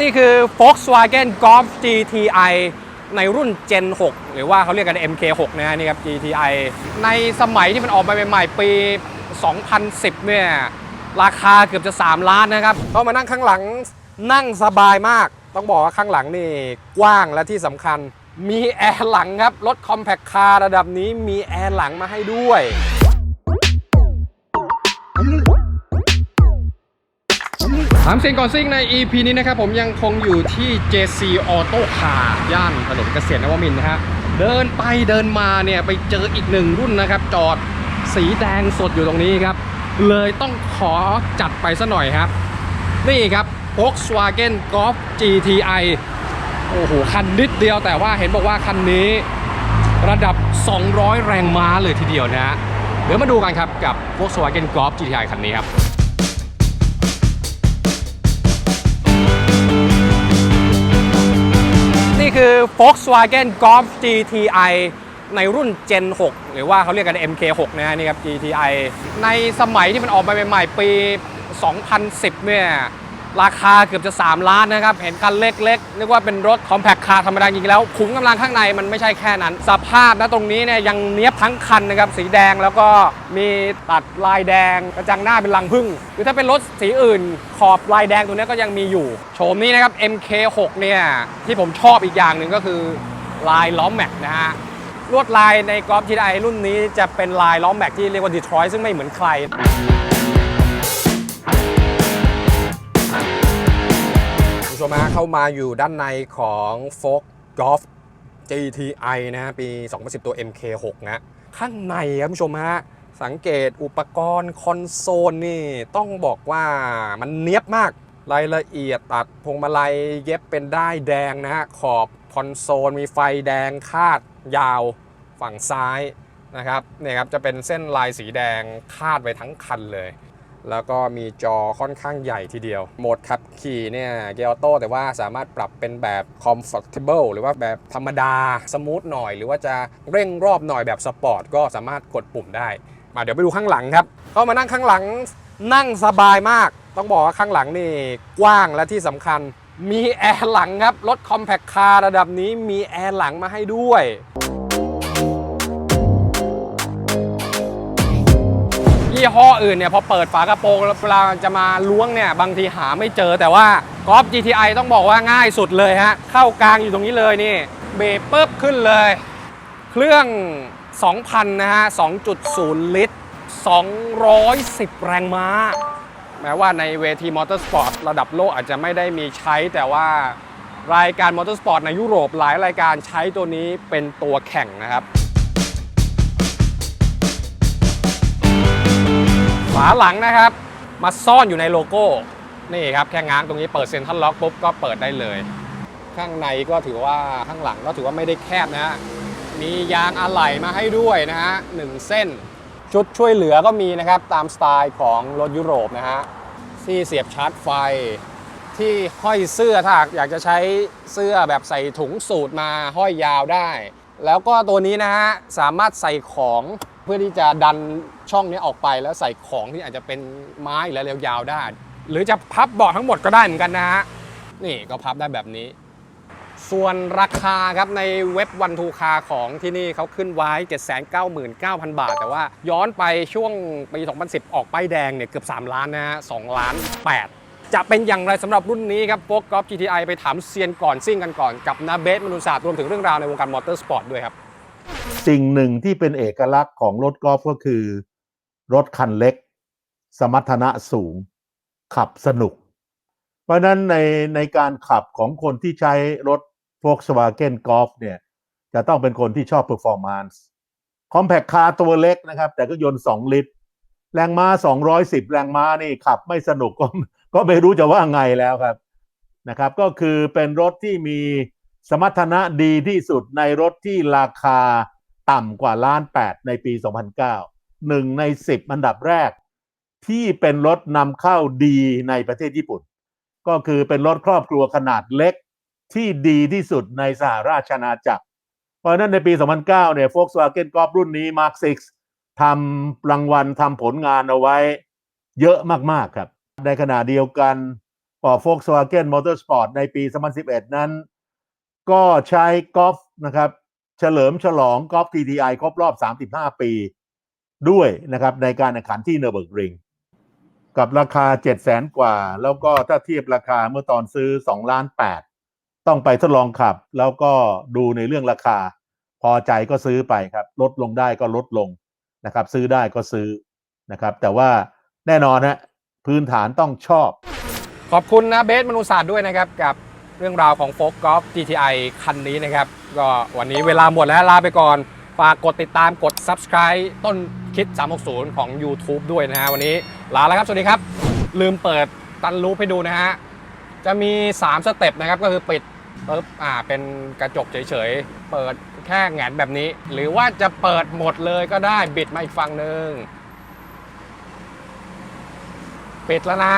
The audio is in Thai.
นี่คือ Volkswagen Golf GTI ในรุ่น Gen 6 หรือว่าเขาเรียกกัน MK6 นะฮะนี่ครับ GTI ในสมัยที่มันออกมาใหม่ๆ ปี 2010 เนี่ย ราคาเกือบจะ 3 ล้านนะครับเข้ามานั่งข้างหลังนั่งสบายมาก ต้องบอกว่าข้างหลังนี่กว้างและที่สำคัญ มีแอร์หลังครับ รถคอมแพคคาร์ระดับนี้มีแอร์หลังมาให้ด้วย ถามเสียงก่อนซิ่งใน EP นี้นะครับผมยังคงอยู่ที่ JC Auto Car ย่านถนนเกษตรนวมินทร์นะฮะเดินไปเดินมาเนี่ยไปเจออีกหนึ่งรุ่นนะครับ จอดสีแดงสดอยู่ตรงนี้ครับ เลยต้องขอจัดไปซะหน่อยครับ นี่ครับ Volkswagen Golf GTI โอ้โห คันนิดเดียวแต่ว่าเห็นบอกว่าคันนี้ระดับ 200 แรงม้าเลยทีเดียวนะฮะเดี๋ยวมาดูกันครับกับ Volkswagen Golf GTI คันนี้ครับ Volkswagen Golf GTI ในรุ่น Gen 6 หรือว่าเขาเรียกกัน MK6 นะฮะนี่ครับ GTI ในสมัยที่มันออกมาใหม่ๆปี 2010 เนี่ย ราคาเกือบจะ 3 ล้านนะครับ เห็นคันเล็กๆนึกว่าเป็นรถ compact car ธรรมดาจริงๆแล้วขุมกำลังข้างในมันไม่ใช่แค่นั้น สภาพนะตรงนี้เนี่ยยังเนี้ยบทั้งคันนะครับสีแดงแล้วก็มีตัดลายแดงกระจังหน้าเป็นรังผึ้งหรือถ้าเป็นรถสีอื่น ขอบลายแดงตัวนี้ก็ยังมีอยู่โฉมนี้นะครับ MK6 เนี่ยที่ผมชอบอีกอย่างหนึ่งก็คือลายล้อมแม็กนะฮะลวดลายในกอล์ฟ GTI รุ่นนี้จะเป็นลายล้อมแม็กที่เรียกว่าดีทรอยต์ซึ่งไม่เหมือนใคร มฮะเข้ามาอยู่ด้านในของ f o k Golf GTI นะฮะปี 2010 ตัว MK6 นะข้างในครับคุณผู้ชมฮะสังเกตอุปกรณ์คอนโซลนี่ต้องบอกว่ามันเนียบมากรายละเอียดตัดพวงมาลัยเย็บเป็นได้ายแดงนะฮะขอบคอนโซลมีไฟแดงคาดยาวฝั่งซ้ายนะครับเนี่ยครับจะเป็นเส้นลายสีแดงคาดไว้ทั้งคันเลย แล้วก็มีจอค่อนข้างใหญ่ทีเดียว โหมดขับขี่เนี่ยเกียร์ออโต้แต่ว่าสามารถปรับเป็นแบบ comfortable หรือว่าแบบธรรมดาสมูทหน่อย หรือว่าจะเร่งรอบหน่อยแบบสปอร์ตก็สามารถกดปุ่มได้ มาเดี๋ยวไปดูข้างหลังครับ เข้ามานั่งข้างหลังนั่งสบายมาก ต้องบอกว่าข้างหลังนี่กว้างและที่สำคัญ มีแอร์หลังครับรถ compact car ระดับนี้มีแอร์หลังมาให้ด้วย ยี่ห้ออื่นเนี่ยพอเปิดฝากระโปรงเวลาจะมาล้วงเนี่ยบางทีหาไม่เจอแต่ว่ากอล์ฟ GTI ต้องบอกว่าง่ายสุดเลยฮะ เข้ากลางอยู่ตรงนี้เลยนี่ เบรกปุ๊บขึ้นเลย เครื่อง 2,000 นะฮะ 2.0 ลิตร 210 แรงม้า แม้ว่าในเวทีมอเตอร์สปอร์ตระดับโลกอาจจะไม่ได้มีใช้แต่ว่ารายการมอเตอร์สปอร์ตในยุโรปหลายรายการใช้ตัวนี้เป็นตัวแข่งนะครับาหลังนะครับ มาซ่อนอยู่ในโลโก้ นี่ครับแค่ง้างตรงนี้เปิดเซ็นทรัลล็อกปุ๊บก็เปิดได้เลย ข้างในก็ถือว่าข้างหลังก็ถือว่าไม่ได้แคบนะฮะมียางอะไหล่มาให้ด้วยนะฮะหนึ่งเส้น ชุดช่วยเหลือก็มีนะครับตามสไตล์ของรถยุโรปนะฮะที่เสียบชาร์จไฟ ที่ห้อยเสื้อถ้าอยากจะใช้เสื้อแบบใส่ถุงสูตรมาห้อยยาวได้ แล้วก็ตัวนี้นะฮะสามารถใส่ของ พื่อที่จะดันช่องนี้ออกไปแล้วใส่ของที่อาจจะเป็นไม้หรืออะไรยาวได้ หรือจะพับเบาะทั้งหมดก็ได้เหมือนกันนะฮะนี่ก็พับได้แบบนี้ ส่วนราคาครับในเว็บวันทูคาของที่นี่เขาขึ้นไว้ 799,000 บาท แต่ว่าย้อนไปช่วงปี 2010 ออกป้ายแดงเนี่ยเกือบ 3 ล้านนะฮะ2ล้าน 8จะเป็นอย่างไรสำหรับรุ่นนี้ครับโฟกกอล์ฟ GTI ไปถามเซียนก่อนซิ่งกันก่อนกับนาเบสมนุษย์ศาสตร์รวมถึงเรื่องราวในวงการมอเตอร์สปอร์ตด้วยครับ สิ่งหนึ่งที่เป็นเอกลักษณ์ของรถกอล์ฟก็คือ รถคันเล็ก สมรรถนะสูง ขับสนุก เพราะนั้นในในการขับของคนที่ใช้รถ Volkswagen Golf เนี่ยจะต้องเป็นคนที่ชอบ performance compact car ตัวเล็กนะครับ แต่ก็ยนต์ 2 ลิตร แรงม้า 210 แรงม้านี่ขับไม่สนุกก็ก็ไม่รู้จะว่าไงแล้วครับนะครับ ก็คือเป็นรถที่มี สมรรถนะดีที่สุดในรถที่ราคาต่ำกว่าล้านแปดในปี 2009หนึ่งใน 10 อันดับแรก ที่เป็นรถนำเข้าดีในประเทศญี่ปุ่น ก็คือเป็นรถครอบครัวขนาดเล็กที่ดีที่สุดในสหราชอาณาจักร เพราะนั้นในปี 2009 เนี่ย Volkswagen Golf รุ่นนี้ Mark 6ทำรางวัลทำผลงานเอาไว้เยอะมาก ๆ ครับ ในขณะเดียวกันปอ Volkswagen Motorsport ในปี 2011 นั้น ก็ใช้กอล์ฟนะครับเฉลิมฉลองกอล์ฟ TTI ครบรอบ 35 ปีด้วยนะครับในการแข่งขันที่เนอร์เบิร์กริง กับราคา 7 0 0แสนกว่า แล้วก็ถ้าเทียบราคาเมื่อตอนซื้อ2ล้าน8ต้องไปทดลองขับ แล้วก็ดูในเรื่องราคา พอใจก็ซื้อไปครับ ลดลงได้ก็ลดลงนะครับ ซื้อได้ก็ซื้อนะครับ แต่ว่าแน่นอนฮะพื้นฐานต้องชอบ ขอบคุณนะเบสมนุษย์ศาสตร์ด้วยนะครับกับ เรื่องราวของโฟกกอล์ฟ GTI คันนี้นะครับ ก็วันนี้เวลาหมดแล้วลาไปก่อน ฝากกดติดตามกด Subscribe ต้นคิด 360 ของ YouTube ด้วยนะฮะวันนี้ลาแล้วครับ สวัสดีครับ ลืมเปิดตันรูปให้ดูนะฮะ จะมี 3 สเต็ปนะครับ ก็คือปิดปึ๊บอ่าเป็นกระจกเฉยๆ เปิดแค่แงนแบบนี้ หรือว่าจะเปิดหมดเลยก็ได้บิดมาอีกฝั่งหนึ่งปิดแล้วนะ